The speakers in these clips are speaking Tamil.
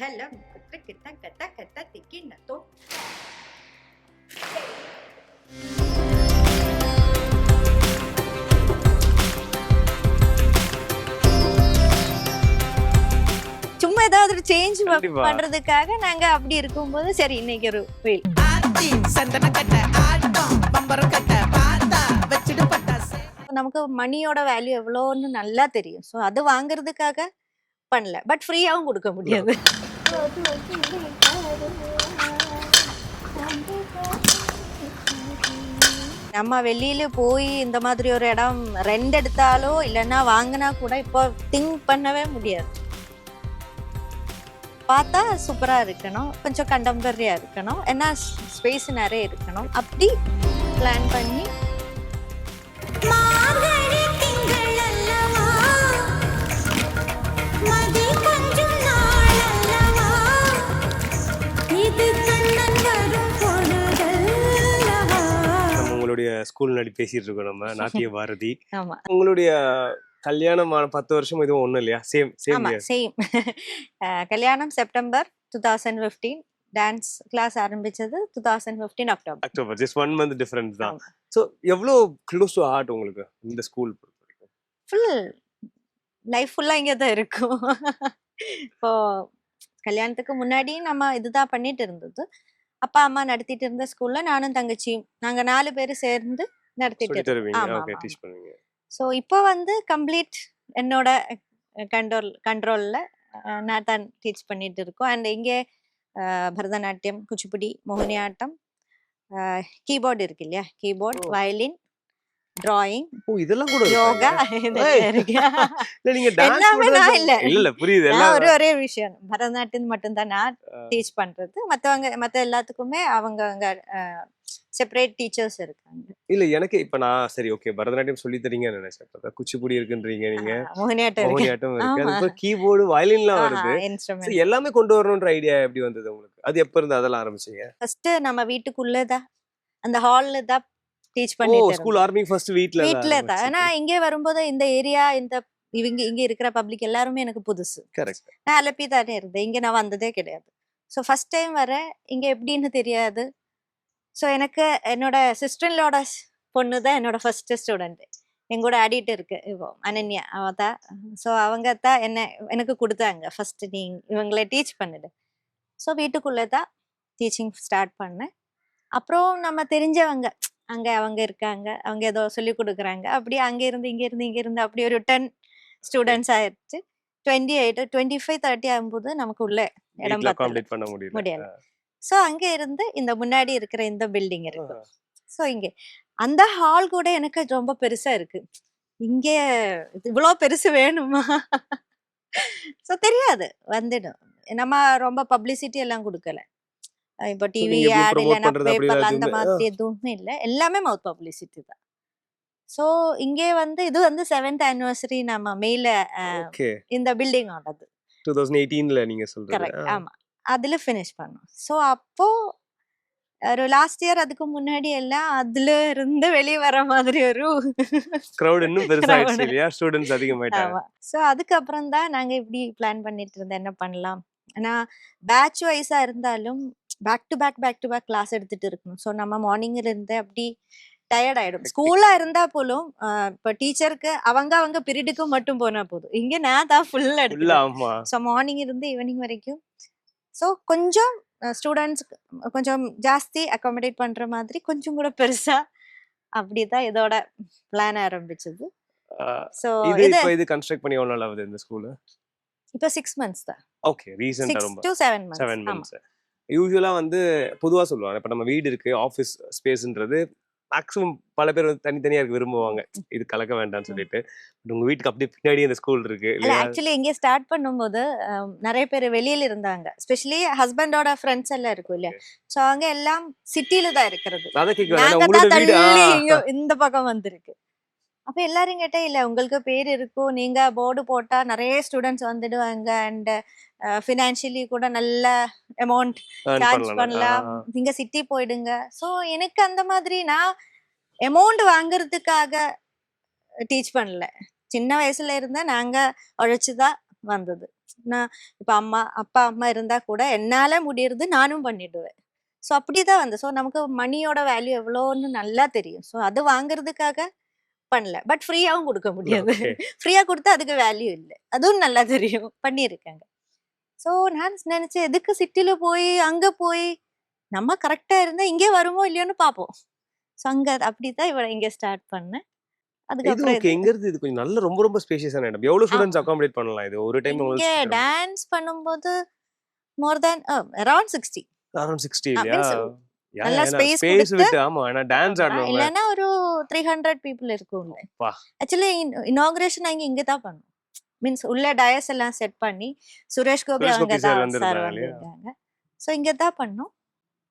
Kata tikin na to. சும்மா ஏதாவது ஒரு சேஞ்ச். பண்றதுக்காக நாங்க அப்படி இருக்கும்போது சரி இன்னைக்கு ஒரு ஆத்தி சந்தன கட்ட ஆட்டம் பம்பரம் கட்ட பார்த்தா வச்சிடு பட்டாசு நமக்கு மணியோட வேல்யூ எவ்வளோன்னு நல்லா தெரியும். ஸோ அது வாங்குறதுக்காக பண்ணல. பட் ஃப்ரீயாவும் கொடுக்க முடியாது. நம்ம வெளியில போய் இந்த மாதிரி ஒரு இடம் ரெண்ட் எடுத்தாலோ இல்லைன்னா வாங்கினா கூட இப்போ திங்க் பண்ணவே முடியாது. பார்த்தா சூப்பராக இருக்கணும். கொஞ்சம் கண்டெம்பரரியா இருக்கணும். ஏன்னா ஸ்பேஸ் நிறைய இருக்கணும். அப்படி பிளான் பண்ணி உங்களுடைய ஸ்கூல் நடி பேசிட்டு இருக்கோம் நம்ம நாட்டிய பாரதி. ஆமா. உங்களுடைய கல்யாணமான பத்து வருஷம் இதுவும் ஒண்ணும் இல்லையா? சேம் சேம் சேம் கல்யாணம் September two thousand fifteen dance class ஆரம்பிச்சது two thousand fifteen October October just one month difference தான். ஸோ எவ்வளோ க்ளோஸ் டு ஹார்ட் உங்களுக்கு இந்த ஸ்கூல் ஃபுல் லைஃப் ஃபுல்லா இங்கே தான் இருக்கும். இப்போ கல்யாணத்துக்கு முன்னாடி நம்ம இதுதான் பண்ணிட்டு இருந்தது. அப்பா அம்மா நடத்திட்டு இருந்த ஸ்கூல்ல நானும் தங்கச்சியும் நாங்க நாலு பேர் சேர்ந்து நடத்திட்டு ஸோ இப்போ வந்து கம்ப்ளீட் என்னோட கண்ட்ரோல் கண்ட்ரோலில் நான் தான் டீச் பண்ணிட்டு இருக்கோம். அண்ட் இங்கே பரதநாட்டியம் குச்சிப்புடி மோகினியாட்டம் கீபோர்டு இருக்கு இல்லையா? கீபோர்ட். வயலின் டிராயிங் ஓ இதெல்லாம் கூட யோகா இல்ல நீங்க டான்ஸ் எல்லாமே நான் இல்ல. இல்ல புரியுது. நான் எல்லாம் ஒரு ஒரே விஷயம். பரதநாட்டியம் மட்டும்தான் நான் ஆ. டீச் பண்றது. மத்தவங்க மத்த எல்லாத்துக்குமே அவங்க அவங்க செப்பரேட் டீச்சர்ஸ் இருக்காங்க. இல்ல எனக்கு இப்ப நான் சரி ஓகே பரதநாட்டியம் சொல்லி தரீங்கன்னு நினைச்சேன். குச்சிப்புடி இருக்குன்றீங்க நீங்க. மோகினியாட்டம் இருக்கு. மோகினியாட்டம் இருக்கு. ஆமா. அதுக்கப்புறம் கீபோர்டு வயலின்லாம் வருது. எல்லாமே கொண்டு வரணும்ன்ற ஐடியா எப்படி வந்தது உங்களுக்கு? அது எப்ப இருந்து அதெல்லாம் ஆரம்பிச்சீங்க? ஃபர்ஸ்ட் நம்ம வீட்டுக்குள்ளதான். அந்த ஹால்ல தான் டீச் பண்ணிட்டு ஸ்கூல் ஆரம்பிங் ஃபர்ஸ்ட் வீட்ல வீட்ல தான். ஆனா இங்கே வரும்போது இந்த ஏரியா இந்த இவங்க இங்க இருக்கிற பப்ளிக் எல்லாருமே எனக்கு புதுசு. கரெக்ட். நான் அலப்பி தானே இருந்தேன். இங்க நான் வந்ததே கிடையாது. ஸோ ஃபர்ஸ்ட் டைம் வரேன் இங்க எப்படின்னு தெரியாது. ஸோ எனக்கு என்னோட சிஸ்டர்லோட பொண்ணு தான் என்னோட ஃபர்ஸ்ட் ஸ்டூடெண்ட் என் கூட ஆடிட்டு இருக்கு. இப்போ அனன்யா. அவ தான். ஸோ அவங்க தான் என்ன எனக்கு கொடுத்தாங்க. ஃபர்ஸ்ட் நீ இவங்களை டீச் பண்ணுது ஸோ வீட்டுக்குள்ளே தான் டீச்சிங் ஸ்டார்ட் பண்ணேன். அப்புறம் நம்ம தெரிஞ்சவங்க அங்க அவங்க இருக்காங்க. அவங்க ஏதோ சொல்லி கொடுக்குறாங்க. அப்படியே அங்க இருந்து இங்க இருந்து இங்க இருந்து அப்படி ஒரு டென் ஸ்டூடெண்ட்ஸ் ஆயிடுச்சு twenty eight twenty five thirty ஆகும்போது நமக்கு உள்ள இடம் பண்ண முடியல. முடியல. ஸோ அங்க இருந்து இந்த முன்னாடி இருக்கிற இந்த பில்டிங் இருக்கு ஸோ இங்க. அந்த ஹால் கூட எனக்கு ரொம்ப பெருசா இருக்கு. இங்க இவ்வளோ பெருசு வேணுமா? ஸோ தெரியாது. வந்துடும். நம்ம ரொம்ப பப்ளிசிட்டி எல்லாம் கொடுக்கல. இப்போ டிவி ஆட் இல்லைன்னா பேப்பர் அந்த? மாதிரி எதுவுமே இல்லை. எல்லாமே மவுத் பப்ளிசிட்டி தான். ஸோ இங்கே வந்து இது வந்து செவன்த் ஆனிவர்சரி நம்ம மேல இந்த பில்டிங் ஆனது. டூ தௌசண்ட் எயிட்டீன்ல நீங்க சொல்றது. கரெக்ட் ஆமா. அதுல ஃபினிஷ் பண்ணோம். ஸோ அப்போ ஒரு லாஸ்ட் இயர் அதுக்கு முன்னாடி எல்லாம் அதுல இருந்து வெளியே வர மாதிரி ஒரு கிரௌட் இன்னும் பெருசாயிடுச்சு. இல்லையா? ஸ்டூடெண்ட்ஸ் அதிகமாயிட்டாங்க. ஸோ அதுக்கப்புறம் தான் நாங்க இப்படி பிளான் பண்ணிட்டு இருந்தோம். என்ன பண்ணலாம்? ஆனா பேட்ச் வைஸா இருந்தாலும் back to back back to back class எடுத்துட்டு இருக்கணும். ஸோ நம்ம மார்னிங்ல இருந்து அப்படி டயர்ட் ஆயிடும். ஸ்கூல்ல இருந்தா போலும் இப்ப டீச்சருக்கு அவங்க அவங்க பீரியடுக்கு மட்டும் போனா போதும். இங்க நான் தான் ஃபுல்லா ஆமா. ஸோ மார்னிங் இருந்து ஈவினிங் வரைக்கும். ஸோ கொஞ்சம் ஸ்டூடெண்ட்ஸ் கொஞ்சம் ஜாஸ்தி அகாமடேட் பண்ற மாதிரி கொஞ்சம் கூட பெருசா அப்படிதான் இதோட பிளான் ஆரம்பிச்சது. ஸோ இது இது கன்ஸ்ட்ரக்ட் பண்ணி எவ்வளவு நாள் ஆகுது இந்த ஸ்கூல் இப்போ சிக்ஸ் மந்த்ஸ் தான். ஓகே ரீசெண்டா ரொம்ப. Two seven seven months months யூஸ்வலா வந்து பொதுவா சொல்லுவாங்க. இப்ப நம்ம வீடு இருக்கு ஆஃபீஸ் ஸ்பேஸ்ன்றது மேக்ஸிமம் பல பேர் வந்து தனித்தனியா இருக்க விரும்புவாங்க. இது கலக்க வேண்டாம்னு சொல்லிட்டு. But உங்க வீட்டுக்கு அப்படியே பின்னாடி இந்த ஸ்கூல் இருக்கு ஆக்சுவலி இங்கே ஸ்டார்ட் பண்ணும்போது நிறைய பேர் வெளியில இருந்தாங்க. ஸ்பெஷலி ஹஸ்பண்டோட ஃப்ரெண்ட்ஸ் எல்லாம் இருக்கும் இல்லையா? ஸோ அவங்க எல்லாம் சிட்டில தான் இருக்கிறது. இந்த பக்கம் வந்திருக்கு. அப்ப எல்லாரும் கேட்டா இல்ல உங்களுக்கு பேர் இருக்கும் நீங்க போர்டு போட்டா நிறைய ஸ்டூடெண்ட்ஸ் வந்துடுவாங்க. அண்ட் ஃபினான்ஷியலி கூட நல்ல அமௌண்ட் சார்ஜ் பண்ணலாம். நீங்க சிட்டி போயிடுங்க. ஸோ எனக்கு அந்த மாதிரி நான் அமௌண்ட் வாங்குறதுக்காக டீச் பண்ணல. சின்ன வயசுல இருந்தே நாங்க உழைச்சுதான் வந்தது. நான் இப்போ அம்மா அப்பா அம்மா இருந்தா கூட என்னால முடியறது நானும் பண்ணிடுவேன். ஸோ அப்படிதான் வந்து ஸோ நமக்கு மணியோட வேல்யூ எவ்வளோன்னு நல்லா தெரியும். ஸோ அது வாங்குறதுக்காக பண்ணல. பட் ஃப்ரீயாவும் கொடுக்க முடியாது. ஃப்ரீயா கொடுத்தா அதுக்கு வேல்யூ இல்லை. அதுவும் நல்லா தெரியும். பண்ணியிருக்காங்க. ஸோ நான் நினைச்சேன் எதுக்கு சிட்டில போய் அங்க போய் நம்ம கரெக்டா இருந்தா இங்கே வருமோ இல்லையோன்னு பார்ப்போம் ஸோ அங்க அப்படிதான் இவ இங்க ஸ்டார்ட் பண்ணேன். அதுக்கப்புறம் எங்க இருந்து இது கொஞ்சம் நல்ல ரொம்ப ரொம்ப ஸ்பேஷியஸான இடம். எவ்வளவு ஸ்டூடெண்ட்ஸ். அகாமடேட் பண்ணலாம் இது? ஒரு டைம் இங்க டான்ஸ் பண்ணும்போது more than around sixty. Around sixty Ah, இல்லையா? means நல்லா ஸ்பேஸ் விட்டு ஆமா ஏன்னா டான்ஸ் ஆடணும்ல. இல்லைன்னா ஒரு த்ரீ ஹண்ட்ரட் பீப்புள் இருக்கும்ல. அப்பா. ஆக்சுவலி இனாகிரேஷன் அங்க இங்க தான் பண்ணோம். மீன்ஸ் உள்ள டயஸ் எல்லாம் செட் பண்ணி சுரேஷ் கோபி அவங்க தான் சார்? வந்திருக்காங்க. ஸோ இங்க தான் பண்ணோம்.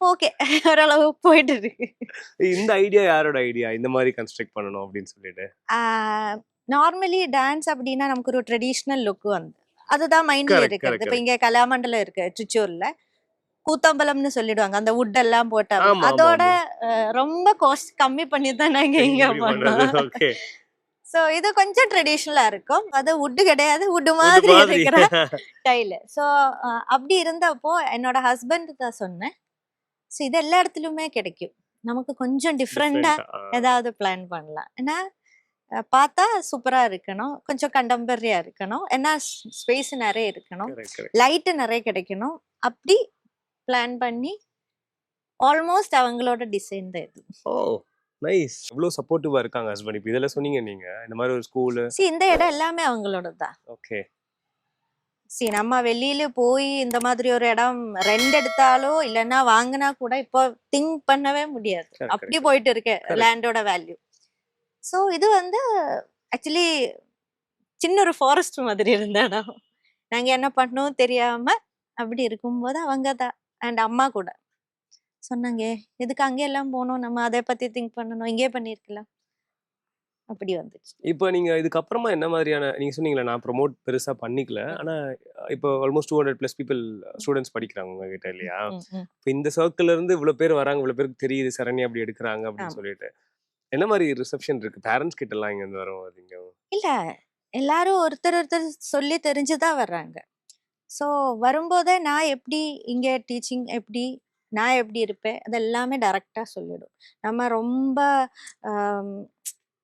ஓகே ஓரளவு போயிட்டு இருக்கு. இந்த ஐடியா யாரோட ஐடியா இந்த மாதிரி கன்ஸ்ட்ரக்ட் பண்ணணும் அப்படின்னு சொல்லிட்டு. நார்மலி டான்ஸ் அப்படின்னா நமக்கு ஒரு ட்ரெடிஷ்னல் லுக் வந்து. அதுதான் மைண்ட்ல correct, இப்போ இங்க கலாமண்டலம் இருக்கு திருச்சூர்ல. கூத்தம்பலம்னு சொல்லிடுவாங்க. அந்த wood எல்லாம் போட்டா அதோட ரொம்ப காஸ்ட் கம்மி பண்ணி தான் நாங்க இங்க பண்ணோம். சோ இது கொஞ்சம் ட்ரெடிஷ்னலா இருக்கும். அது wood கிடையாது. Wood மாதிரி இருக்கிற ஸ்டைல் ஸோ அப்படி இருந்தப்போ என்னோட ஹஸ்பண்ட் தான் சொன்னேன். ஸோ இது எல்லா இடத்துலயுமே கிடைக்கும். நமக்கு கொஞ்சம் டிஃப்ரெண்டா ஏதாவது பிளான் பண்ணலாம். ஏன்னா பார்த்தா சூப்பரா இருக்கணும். கொஞ்சம் கண்டெம்பரரியா இருக்கணும். ஏன்னா ஸ்பேஸ் நிறைய இருக்கணும். லைட்டு நிறைய கிடைக்கணும். அப்படி பிளான் பண்ணி ஆல்மோஸ்ட் அவங்களோட டிசைன் தான் இது. ஓ நைஸ் இவ்வளவு சப்போர்ட்டிவா இருக்காங்க ஹஸ்பண்ட் இப்போ இதெல்லாம் சொன்னீங்க நீங்க. இந்த மாதிரி ஒரு ஸ்கூல் சி இந்த இடம் எல்லாமே அவங்களோட தான். ஓகே சி நம்ம வெளியில போய் இந்த மாதிரி ஒரு இடம் ரெண்ட் எடுத்தாலோ இல்லைன்னா வாங்கினா கூட இப்போ திங்க் பண்ணவே முடியாது. அப்படி போயிட்டு இருக்கு Correct. லேண்டோட வேல்யூ ஸோ இது வந்து ஆக்சுவலி சின்ன ஒரு ஃபாரஸ்ட் மாதிரி இருந்த இடம். நாங்க என்ன பண்ணோம் தெரியாம அப்படி இருக்கும்போது அவங்க தான். அண்ட் அம்மா கூட. சொன்னாங்க எதுக்கு அங்கே எல்லாம் போனோம் நம்ம அதை பத்தி திங்க் பண்ணணும் இங்கே பண்ணிருக்கலாம் அப்படி வந்துச்சு. இப்போ நீங்க இதுக்கப்புறமா என்ன மாதிரியான நீங்க சொன்னீங்களே நான் ப்ரோமோட் பெருசா பண்ணிக்கல ஆனா இப்போ almost two hundred plus people students படிக்கிறாங்க உங்ககிட்ட இல்லையா. இப்போ இந்த சர்க்கிள்ல இருந்து இவ்வளவு பேர் வராங்க இவ்வளவு பேருக்கு தெரியுது சரண்யா அப்படி எடுக்கிறாங்க அப்படின்னு. சொல்லிட்டு. என்ன மாதிரி ரிசப்ஷன் இருக்கு? பேரண்ட்ஸ் கிட்ட எல்லாம் இங்க இருந்து வரும் இல்ல எல்லாரும் ஒருத்தர் ஒருத்தர் சொல்லி தெரிஞ்சுதான் வர்றாங்க. ஸோ வரும்போதே நான் எப்படி இங்க டீச்சிங் எப்படி நான் எப்படி இருப்பேன் அது எல்லாமே டைரக்டா சொல்லிடும். நம்ம ரொம்ப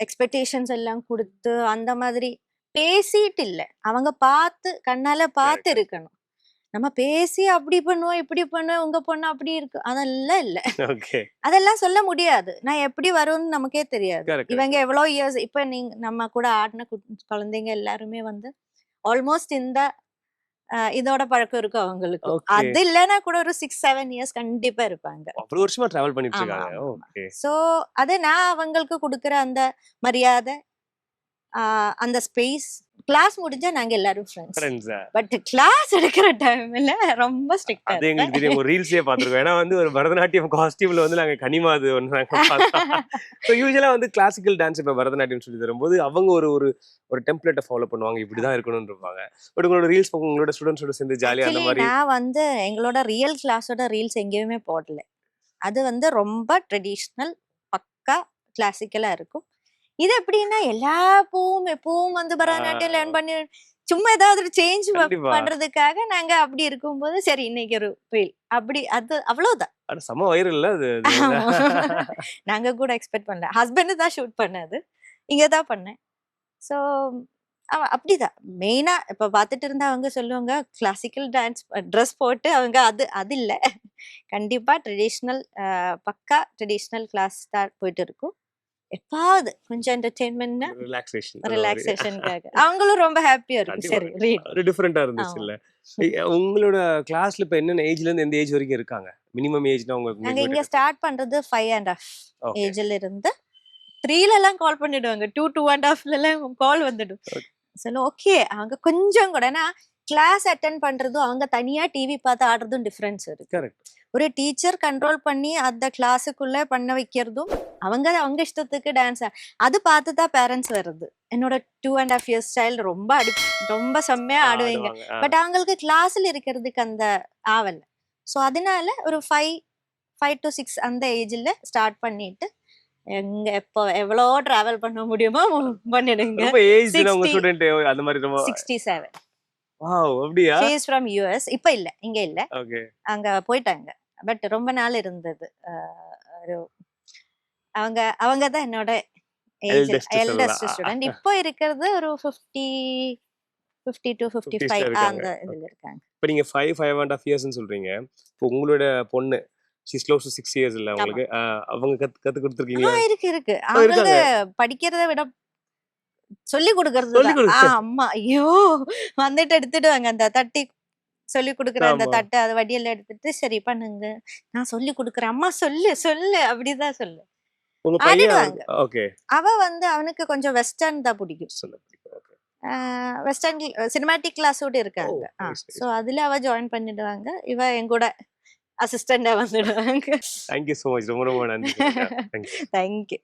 எக்ஸ்பெக்டேஷன்ஸ் எல்லாம் கொடுத்து அந்த மாதிரி பேசிட்டு இல்லை. அவங்க பார்த்து கண்ணால பார்த்து. இருக்கணும். நம்ம பேசி அப்படி பண்ணுவோம் இப்படி பண்ணுவோம் உங்க பொண்ணு அப்படி இருக்கு. அதெல்லாம் இல்லை. அதெல்லாம் சொல்ல முடியாது. நான் எப்படி வரும்னு நமக்கே தெரியாது. இவங்க எவ்வளோ இயர்ஸ் இப்போ நீங்க நம்ம கூட ஆடின குழந்தைங்க எல்லாருமே வந்து ஆல்மோஸ்ட் இந்த இதோட பழக்கம் இருக்கும் அவங்களுக்கு. அது இல்லைன்னா கூட ஒரு சிக்ஸ் செவன் இயர்ஸ் கண்டிப்பா இருப்பாங்க. அவ்வளவு வருஷமா டிராவல் பண்ணிட்டு இருக்காங்க. ஸோ அது நான் அவங்களுக்கு கொடுக்குற அந்த மரியாதை அந்த ஸ்பேஸ் கிளாஸ் முடிஞ்சா நாங்க எல்லாரும் ஃப்ரெண்ட்ஸ் பட் கிளாஸ் எடுக்கிற டைம்ல ரொம்ப ஸ்ட்ரிக்டா அது எங்களுக்கு தெரியும். ஒரு ரீல்ஸே பார்த்துருக்கோம். ஏன்னா வந்து ஒரு பரதநாட்டியம் காஸ்டியூம்ல வந்து நாங்க கனிமா அது ஒன்று நாங்க ஸோ யூஸ்வலா வந்து கிளாசிக்கல் டான்ஸ் இப்போ பரதநாட்டியம் சொல்லி தரும்போது அவங்க ஒரு ஒரு ஒரு டெம்ப்ளேட்டை ஃபாலோ பண்ணுவாங்க. இப்படிதான் இருக்கணும்னு இருப்பாங்க பட் உங்களோட ரீல்ஸ் உங்களோட ஸ்டூடெண்ட்ஸோட சேர்ந்து ஜாலியா அந்த மாதிரி நான் வந்து எங்களோட ரியல் கிளாஸோட ரீல்ஸ் எங்கேயுமே போடல. அது வந்து ரொம்ப ட்ரெடிஷ்னல் பக்கா கிளாசிக்கலா இருக்கும். இது எப்படின்னா எல்லா பூவும் எப்பவும் வந்து பரதநாட்டியம் லேர்ன் பண்ணி சும்மா ஏதாவது சேஞ்ச் கண்டிப்பா. பண்றதுக்காக நாங்க அப்படி இருக்கும்போது சரி இன்னைக்கு ஒரு ரீல் அப்படி அது அவ்வளவுதான். செம வைரல் இல்ல அது. நாங்க கூட எக்ஸ்பெக்ட் பண்ணல. ஹஸ்பண்ட் தான் ஷூட் பண்ணது இங்க தான் பண்ணேன். ஸோ அப்படிதான். மெயினா இப்ப பார்த்துட்டு இருந்தா அவங்க சொல்லுவாங்க கிளாசிக்கல் டான்ஸ் ட்ரெஸ் போட்டு அவங்க அது அது இல்ல. கண்டிப்பா ட்ரெடிஷ்னல் பக்கா ட்ரெடிஷ்னல் கிளாஸ் தான் போயிட்டு இருக்கும். எப்பாவது கொஞ்சம் என்டர்டெயின்மெண்ட்னா ரிலாக்ஸேஷன் ரிலாக்ஸேஷனுக்காக அவங்களும் ரொம்ப ஹாப்பியா கண்டிப்பா. சரி ரீட் ஒரு டிஃப்ரெண்டா இருந்துச்சு இல்ல. உங்களோட கிளாஸ்ல இப்ப என்னென்ன ஏஜ்ல இருந்து எந்த ஏஜ் வரைக்கும் இருக்காங்க? மினிமம் ஏஜ்னா நாங்க உங்களுக்கு இங்க ஸ்டார்ட் பண்றது ஃபைவ் அண்ட் ஹாஃப். ஏஜ்ல இருந்து த்ரீல எல்லாம் கால் பண்ணிடுவாங்க. டூ டூ அண்ட் ஹாஃப்ல எல்லாம் கால் வந்துடும். சொல்ல ஓகே அவங்க கொஞ்சம் கூட கிளாஸ் அட்டன் பண்றதும் அவங்க தனியா டிவி பார்த்து ஆடுறதும் டிஃபரன்ஸ் இருக்கு. கரெக்ட் ஒரு டீச்சர் கண்ட்ரோல் பண்ணி அந்த கிளாஸுக்குள்ள பண்ண வைக்கிறதும் அவங்க அவங்க இஷ்டத்துக்கு டான்ஸ் அது பார்த்து தான் பேரண்ட்ஸ் வருது. என்னோட two and half years child ரொம்ப அடி ரொம்ப செம்மையா ஆடுவீங்க. பட் அவங்களுக்கு கிளாஸ்ல இருக்கிறதுக்கு அந்த ஆவல். ஸோ அதனால ஒரு ஃபைவ் ஃபைவ் டு சிக்ஸ் அந்த ஏஜ்ல ஸ்டார்ட் பண்ணிட்டு எங்க எப்போ எவ்வளோ டிராவல் பண்ண முடியுமோ பண்ணிடுங்க ரொம்ப ஏஜ் உங்க 60 ஸ்டூடெண்ட் அந்த மாதிரி சிக்ஸ்டி செவன் வாவ் அப்படியா? ஷீ இஸ் ஃப்ரம் யூஎஸ் இப்ப இல்ல இங்க இல்ல. ஓகே அங்க போயிட்டாங்க. பட் ரொம்ப நாள் இருந்தது. ஒரு அவங்க அவங்க தான் என்னோட. எல்டஸ்ட் ஸ்டூடெண்ட் இப்போ இருக்கிறது ஒரு fifty fifty to fifty 50s ல ஃபைவ். அந்த இதுல இருக்காங்க. இப்போ நீங்க ஃபைவ் ஃபைவ் அண்ட் ஆஃப் இயர்ஸ்னு சொல்றீங்க. இப்போ உங்களோட பொண்ணு she's close to six years இல்ல உங்களுக்கு. ஆஹ் அவங்க கத்து கத்து கொடுத்துருக்கீங்களா? இருக்கு இருக்கு. அவங்க. படிக்கிறத விட சொல்லி கொடுக்கறது அம்மா ஐயோ வந்துட்டு எடுத்துடுவாங்க. அந்த தட்டி சொல்லி கொடுக்குற அந்த. தட்டு அது வடியெல்லாம் எடுத்துட்டு சரி பண்ணுங்க. நான் சொல்லி கொடுக்குறேன். அம்மா சொல்லு சொல்லு. அப்படிதான் சொல்லு. உங்க பையன். ஓகே. அவ வந்து அவனுக்கு கொஞ்சம் வெஸ்டர்ன் தான் பிடிக்கும். வெஸ்டர்ன் சினிமாட்டிக் கிளாஸோட இருக்காங்க. ஸோ அதுல அவ ஜாயின் பண்ணிடுவாங்க. இவ என் கூட அசிஸ்டண்டா வந்துடுவாங்க. தேங்க்யூ ஸோ மச் ரொம்ப ரொம்ப நன்றி தேங்க்யூ